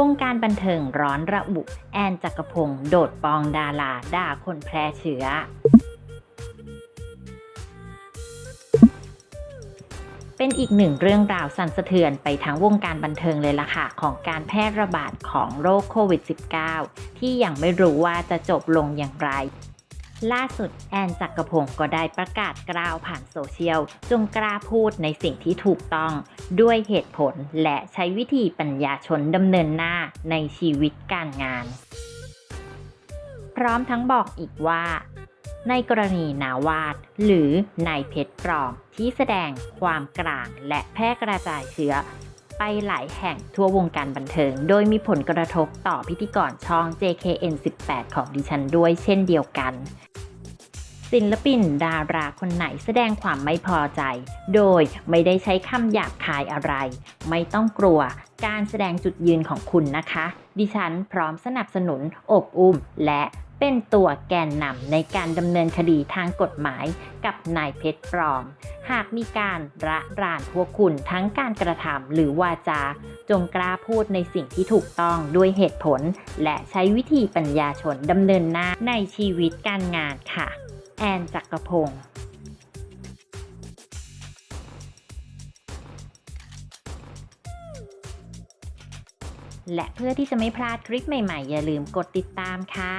วงการบันเทิงร้อนระบุแอนจักรพงศ์โดดปองดาราด่าคนแพร่เชื้อ เป็นอีกหนึ่งเรื่องราวสั่นสะเทือนไปทั้งวงการบันเทิงเลยล่ะค่ะ ของการแพร่ระบาดของโรคโควิด -19 ที่ยังไม่รู้ว่าจะจบลงอย่างไร ล่าสุดแอนจักรพงศ์ก็ได้ประกาศกล่าวผ่านโซเชียล จงกล้าพูดในสิ่งที่ถูกต้อง ด้วยเหตุผลและใช้วิธีปัญญาชนดำเนินหน้าในชีวิตการงาน พร้อมทั้งบอกอีกว่า ในกรณีนาวาด หรือนายเพชรปลอมที่แสดงความกลางและแพร่กระจายเชื้อไปหลายแห่งทั่ววงการบันเทิง โดยมีผลกระทบต่อพิธีกรช่อง JKN18 ของดิฉันด้วยเช่นเดียวกัน ศิลปินดาราคนไหนแสดงความไม่พอใจ โดยไม่ได้ใช้คำหยาบคายอะไร ไม่ต้องกลัวการแสดงจุดยืนของคุณนะคะ ดิฉันพร้อมสนับสนุนอบอุ้ม และเป็นตัวแกนนำในการดำเนินคดีทางกฎหมายกับนายเพชรปลอม หากมีการระรานพวกคุณทั้งการกระทำหรือวาจา จงกล้าพูดในสิ่งที่ถูกต้องด้วยเหตุผล และใช้วิธีปัญญาชนดำเนินหน้าในชีวิตการงานค่ะ แอนจักรพงศ์และเพื่อที่จะไม่พลาดคลิปใหม่ๆ อย่าลืมกดติดตามค่ะ